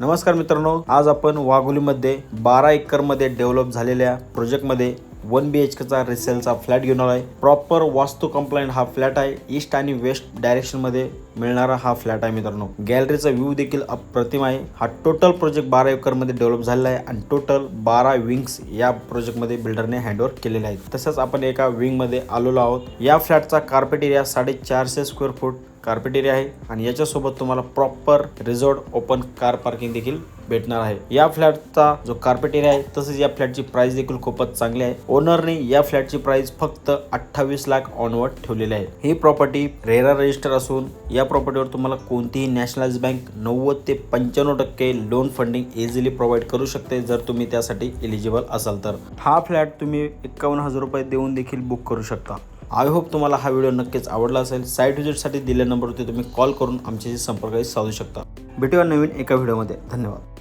नमस्कार मित्रांनो आज आपण वाघोलीमध्ये बारा एकरमध्ये डेव्हलप झालेल्या प्रोजेक्टमध्ये वन बी एच केचा रिसेलचा फ्लॅट घेऊन आहे. प्रॉपर वास्तू कंप्लायंट हा फ्लॅट आहे. ईस्ट आणि वेस्ट डायरेक्शनमध्ये मिळणारा हा फ्लॅट आहे मित्रांनो. गॅलरीचा व्ह्यू देखील अप्रतिम आहे. हा टोटल प्रोजेक्ट बारा एकरमध्ये डेव्हलप झालेला आहे आणि टोटल बारा विंग्स या प्रोजेक्टमध्ये बिल्डरने हँडओव्हर केलेले आहेत. तसंच आपण एका विंगमध्ये आलेलो आहोत. या फ्लॅटचा कार्पेट एरिया साडेचारशे स्क्वेअर फूट कार्पेट एरिया आहे. आणि याच्यासोबत तुम्हाला proper resort open car parking देखील भेटणार आहे. या फ्लॅटचा जो कार्पेट एरिया आहे तसेच या फ्लॅटची प्राइस देखील खूपच चांगली आहे. ओनरने या फ्लॅटची प्राइस फक्त अठ्ठावीस लाख ऑनवर्ड ठेवलेली आहे. ही प्रॉपर्टी रेरा रजिस्टर असून या प्रॉपर्टीवर तुम्हाला कोणतीही नॅशनलाइज बँक नव्वद ते पंच्याण्णव टक्के लोन फंडिंग इझिली प्रोव्हाइड करू शकते जर तुम्ही त्यासाठी एलिजिबल असाल तर. हा फ्लॅट तुम्ही एक्कावन्न हजार रुपये देऊन देखील बुक करू शकता. आय होप तुम्हाला हा व्हिडिओ नक्कीच आवडला असेल. साईट व्हिजिटसाठी दिलेल्या नंबरवरती तुम्ही कॉल करून आमच्याशी संपर्क साधू शकता. भेटूया नवीन एका व्हिडिओमध्ये धन्यवाद.